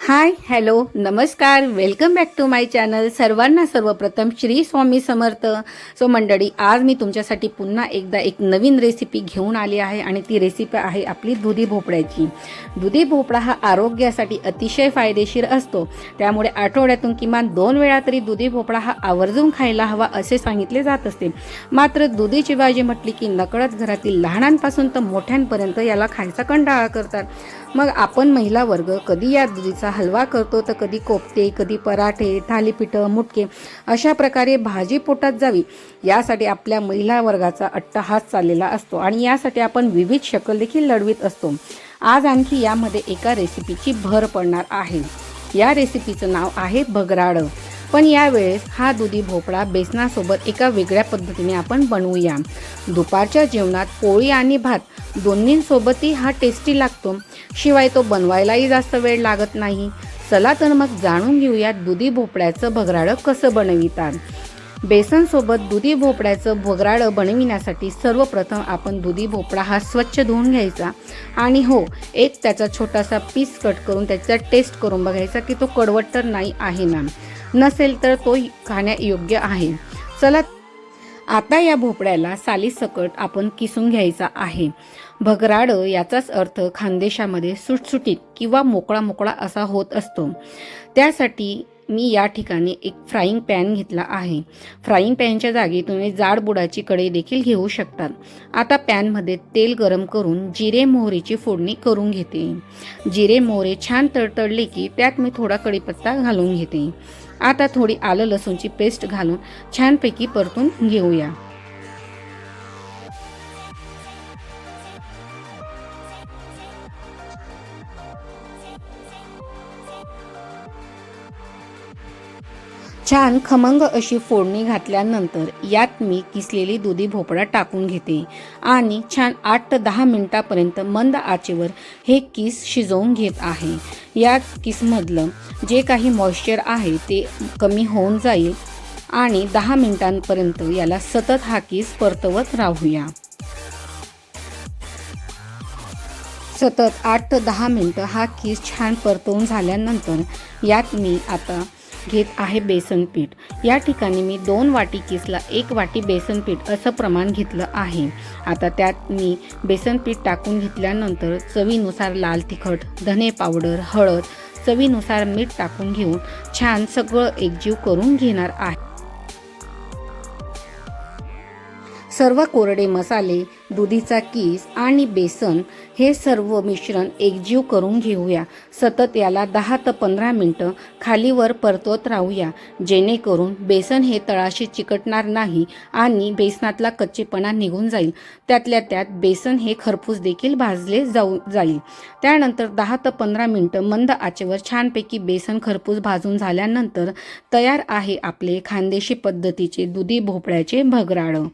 हाय hello नमस्कार welcome back to my channel. सर्वांना सर्वप्रथम श्री स्वामी समर्थ. सो मंडळी आज मी तुमच्यासाठी पुन्हा एकदा एक नवीन रेसिपी घेऊन आली आहे आणि ती रेसिपी आहे आपली दुधी भोपळ्याची. दुधी भोपळा हा आरोग्यासाठी अतिशय फायदेशीर असतो. त्यामुळे आठवड्यातून किमान दोन वेळा तरी दुधी भोपळा हा आवर्जून खायला हवा असे सांगितले जात असते. मात्र दुधीची भाजी म्हटली की नकळत घरातील लहानांपासून तर मोठ्यांपर्यंत याला खायचा कंटाळा करतात. मग आपण महिला वर्ग कधी या दुधीचा हलवा करतो तर कधी कोपते कधी पराठे थालीपीठं मुटके अशा प्रकारे भाजी पोटात जावी. यासाठी आपल्या महिला वर्गाचा अट्टहास चाललेला असतो आणि यासाठी आपण विविध शकल देखील लढवीत असतो. आज आणखी यामध्ये एका रेसिपीची भर पडणार आहे. या रेसिपीचं नाव आहे भगराडं. पण यावेळेस हा दुधी भोपळा बेसनासोबत एका वेगळ्या पद्धतीने आपण बनवूया. दुपारच्या जेवणात पोळी आणि भात दोन्हींसोबतही हा टेस्टी लागतो. शिवाय तो बनवायलाही जास्त वेळ लागत नाही. चला तर मग जाणून घेऊया दुधी भोपळ्याचं भगराळं कसं बनवितात. बेसनसोबत दुधी भोपळ्याचं भगराळं बनविण्यासाठी सर्वप्रथम आपण दुधी भोपळा हा स्वच्छ धुवून घ्यायचा. आणि हो एक त्याचा छोटासा पीस कट करून त्याचा टेस्ट करून बघायचा की तो कडवट तर नाही आहे ना. नसेल तर तो खाण्यायोग्य आहे. चला आता या भोपळ्याला सालीसकट आपण किसून घ्यायचा आहे. भगराडं याचाच अर्थ खानदेशामध्ये सुटसुटीत किंवा मोकळा मोकळा असा होत असतो. त्यासाठी मी या ठिकाणी एक फ्राईंग पॅन घेतला आहे. फ्राईंग पॅनच्या जागी तुम्ही जाड बुडाची कढई देखील घेऊ शकतात. आता पॅनमध्ये तेल गरम करून जिरे मोहरीची फोडणी करून घेते. जिरे मोहरे छान तडतडले की त्यात मी थोडा कढीपत्ता घालून घेते. आता थोडी आलं लसूणची पेस्ट घालून छानपैकी परतून घेऊया. छान खमंग अशी फोडणी घातल्यानंतर यात मी किसलेली दुधी भोपळा टाकून घेते. आणि छान आठ ते दहा मिनिटापर्यंत मंद आचेवर हे किस शिजवून घेत आहे. या किसमधलं जे काही मॉइश्चर आहे ते कमी होऊन जाईल आणि दहा मिनिटांपर्यंत याला सतत हा किस परतवत राहूया. सतत आठ ते दहा मिनटं हा किस छान परतवून झाल्यानंतर यात मी आता घेत आहे बेसन पीठ. या ठिकाणी मी दोन वाटी किसला एक वाटी बेसन पीठ असं प्रमाण घेतलं आहे. आता त्यात मी बेसन पीठ टाकून घेतल्यानंतर चवीनुसार लाल तिखट धने पावडर हळद चवीनुसार मीठ टाकून घेऊन छान सगळं एकजीव करून घेणार आहे. सर्व कोरडे मसाले दुधीचा कीस आणि बेसन हे सर्व मिश्रण एकजीव करून घेऊया. सतत याला दहा ते पंधरा मिनटं खालीवर परतवत राहूया. जेणेकरून बेसन हे तळाशी चिकटणार नाही आणि बेसनातला कच्चेपणा निघून जाईल. त्यातल्या त्यात बेसन हे खरपूस देखील भाजले जाऊ जाईल. त्यानंतर दहा ते पंधरा मिनटं मंद आचेवर छानपैकी बेसन खरपूस भाजून झाल्यानंतर तयार आहे आपले खानदेशी पद्धतीचे दुधी भोपळ्याचे भगराळं.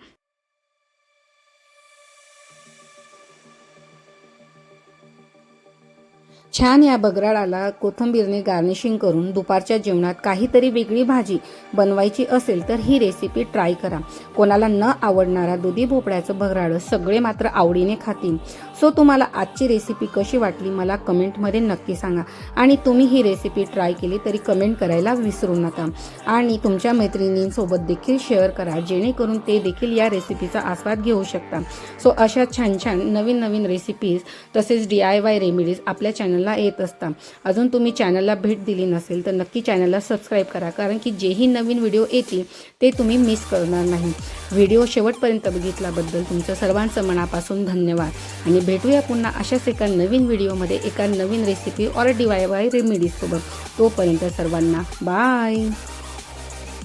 छान या बगराळाला कोथंबीरने गार्निशिंग करून दुपारच्या जेवणात काहीतरी वेगळी भाजी बनवायची असेल तर ही रेसिपी ट्राय करा. कोणाला न आवडणारा दुधी भोपळ्याचं बगराळं सगळे मात्र आवडीने खातील. सो तुम्हाला आजची रेसिपी कशी वाटली मला कमेंटमध्ये नक्की सांगा. आणि तुम्ही ही रेसिपी ट्राय केली तरी कमेंट करायला विसरू नका. आणि तुमच्या मैत्रिणींसोबत देखील शेअर करा जेणेकरून ते देखील या रेसिपीचा आस्वाद घेऊ शकता. सो अशा छान छान नवीन नवीन रेसिपीज तसेच डी आय वाय रेमेडीज आपल्या चॅनल चॅनलला येत असता. अजून तुम्ही चॅनलला भेट दिली नसेल तर नक्की चॅनलला सबस्क्राईब करा. कारण की जेही नवीन व्हिडिओ येतील ते तुम्ही मिस करणार नाही. व्हिडिओ शेवटपर्यंत बघितल्याबद्दल तुमचं सर्वांचं मनापासून धन्यवाद. आणि भेटूया पुन्हा अशाच एका नवीन व्हिडिओमध्ये एका नवीन recipe or D Y Y रेमेडीजसोबत तोपर्यंत सर्वांना बाय